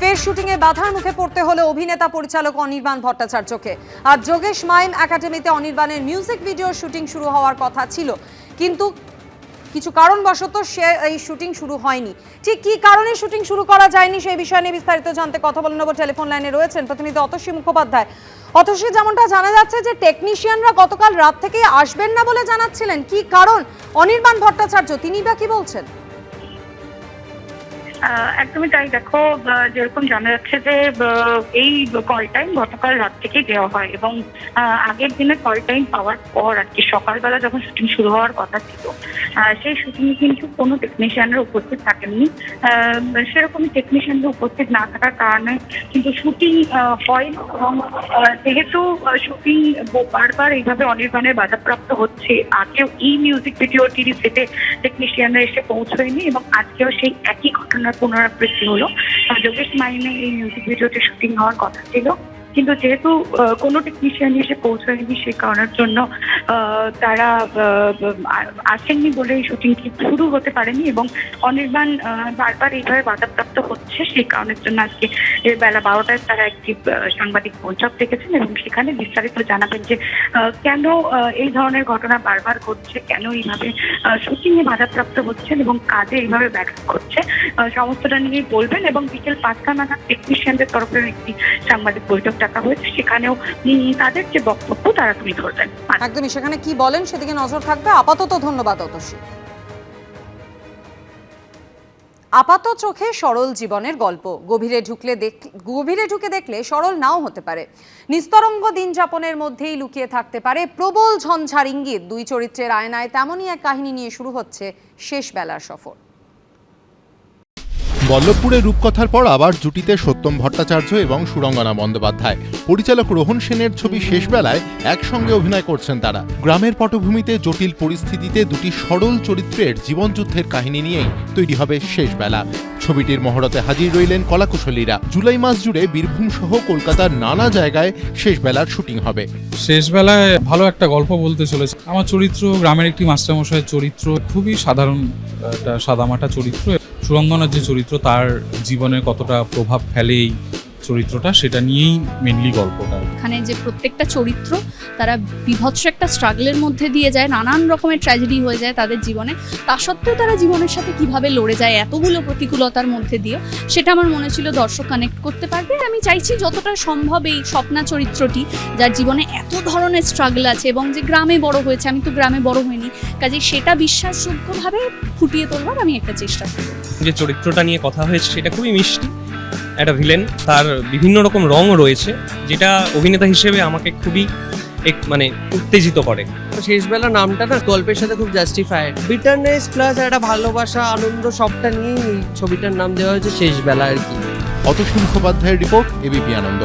ফের শুটিংয়ে বাধার মুখে পড়তে হলো অভিনেতা পরিচালক অনির্বাণ ভট্টাচার্যকে। আর যোগেশ মাইম একাডেমিতে অনির্বাণের মিউজিক ভিডিও শুটিং শুরু হওয়ার কথা ছিল। কিন্তু কিছু কারণবশত সে এই শুটিং শুরু হয়নি। ঠিক কী কারণে শুটিং শুরু করা যায়নি সেই বিষয় নিয়ে বিস্তারিত জানতে কথা বলে নেব। টেলিফোন লাইনে রয়েছেন প্রতিনিধি অতসী মুখোপাধ্যায়। অতসী, যেমনটা জানা যাচ্ছে যে টেকনিশিয়ানরা গতকাল রাত থেকেই আসবেন না বলে জানাচ্ছিলেন। কি কারণ? অনির্বাণ ভট্টাচার্য, তিনি বা কি বলছেন? একদমই তাই। দেখো যেরকম জানা যাচ্ছে যে এই কল টাইম গতকাল রাত থেকেই দেওয়া হয় এবং আগের দিনে কল টাইম পাওয়ার পর আর কি সকালবেলা যখন শুটিং শুরু হওয়ার কথা ছিল সেই শুটিংয়ে কিন্তু কোনো টেকনিশিয়ানরা উপস্থিত থাকেননি। সেরকমই টেকনিশিয়ানরা উপস্থিত না থাকার কারণে কিন্তু শুটিং হয় এবং যেহেতু শুটিং বারবার এইভাবে অনির্বাণের বাধাপ্রাপ্ত হচ্ছে, আগেও এই মিউজিক ভিডিওটির সেটে টেকনিশিয়ানরা এসে পৌঁছয়নি এবং আজকেও সেই একই ঘটনার পুনরাবৃত্তি হলো। যোগেশ মাইনে এই মিউজিক ভিডিওটি শুটিং হওয়ার কথা ছিল। কিন্তু যেহেতু কোনো টেকনিশিয়ান এসে পৌঁছায়নি সে কারণের জন্য তারা আসেননি বলে এই শুটিংটি শুরু হতে পারেনি এবং অনির্বাণ বারবার এইভাবে বাধাপ্রাপ্ত হচ্ছে সেই কারণের জন্য আজকে বেলা বারোটায় তারা একটি সাংবাদিক বৈঠক ডেকেছেন এবং সেখানে বিস্তারিত জানাবেন যে কেন এই ধরনের ঘটনা বারবার ঘটছে, কেন এইভাবে শুটিং এ বাধাপ্রাপ্ত হচ্ছেন এবং কাজে এইভাবে ব্যাঘাত করছে সমস্তটা নিয়েই বলবেন এবং বিকেল পাঁচটা নাগাদ টেকনিশিয়ানদের তরফে একটি সাংবাদিক বৈঠক ডাকা হয়েছে সেখানেও তাদের যে বক্তব্য, তারা তুলে ধরবেন। একদমই সেখানে কি বলেন সেদিকে নজর থাকবে। আপাতত ধন্যবাদ, অতসী। আপাত চোখে সরল জীবনের গল্প। গভীরে ঢুকলে গভীরে ঢুকে দেখলে সরল নাও হতে পারে। নিস্তরঙ্গ দিন যাপনের মধ্যেই লুকিয়ে থাকতে পারে প্রবল ঝঞ্ঝার ইঙ্গিত। দুই চরিত্রের আয়নায় তেমনই এক কাহিনী নিয়ে শুরু হচ্ছে শেষ বেলার সফর। বল্লভপুরে রূপকথার পর আবার জুটিতে সত্যম ভট্টাচার্য এবং সুরঙ্গনা বন্দ্যোপাধ্যায়। পরিচালক রোহন সেনের ছবি শেষবেলায় একসঙ্গে অভিনয় করছেন তারা। গ্রামের পটভূমিতে জটিল পরিস্থিতিতে দুটি সরল চরিত্রের জীবনযুদ্ধের কাহিনী নিয়েই তৈরি হবে শেষবেলা। ছবিটির মহরতে হাজির রইলেন কলাকুশলীরা। জুলাই মাস জুড়ে বীরভূম সহ কলকাতার নানা জায়গায় শেষবেলার শুটিং হবে। শেষবেলায় ভালো একটা গল্প বলতে চলেছে। আমার চরিত্র গ্রামের একটি মাস্টারমশাইয়ের চরিত্র, খুবই সাধারণ একটা সাদামাটা চরিত্র। সুরঙ্গনার যে চরিত্র তার জীবনে কতটা প্রভাব ফেলে এই চরিত্রটা সেটা নিয়েই মেনলি গল্পটা। এখানে যে প্রত্যেকটা চরিত্র তারা বিভৎস একটা স্ট্রাগলের মধ্যে দিয়ে যায় নানান রকমের ট্র্যাজেডি হয়ে যায় তাদের জীবনে। তা সত্ত্বেও তারা জীবনের সাথে কীভাবে লড়ে যায় এতগুলো প্রতিকূলতার মধ্যে দিয়েও সেটা আমার মনে ছিল দর্শক কানেক্ট করতে পারবে। আমি চাইছি যতটা সম্ভব এই স্বপ্না চরিত্রটি যার জীবনে এত ধরনের স্ট্রাগল আছে এবং যে গ্রামে বড় হয়েছে আমি তো গ্রামে বড় হইনি কাজে সেটা বিশ্বাসযোগ্যভাবে ফুটিয়ে তোলবার আমি একটা চেষ্টা করব। যে চরিত্রটা নিয়ে কথা হয়েছে সেটা খুবই মিষ্টি। একটা ভিলেন তার বিভিন্ন রকম রঙও রয়েছে যেটা অভিনেতা হিসেবে আমাকে খুবই এক মানে উত্তেজিত করে। শেষবেলা নামটা না গল্পের সাথে খুব জাস্টিফাইড বিটারনেস প্লাস একটা ভালোবাসা আনন্দ সবটা নিয়েই এই ছবিটার নাম দেওয়া হয়েছে শেষবেলা আর কি। অতসী মুখোপাধ্যায়ের রিপোর্ট এবিপি আনন্দ।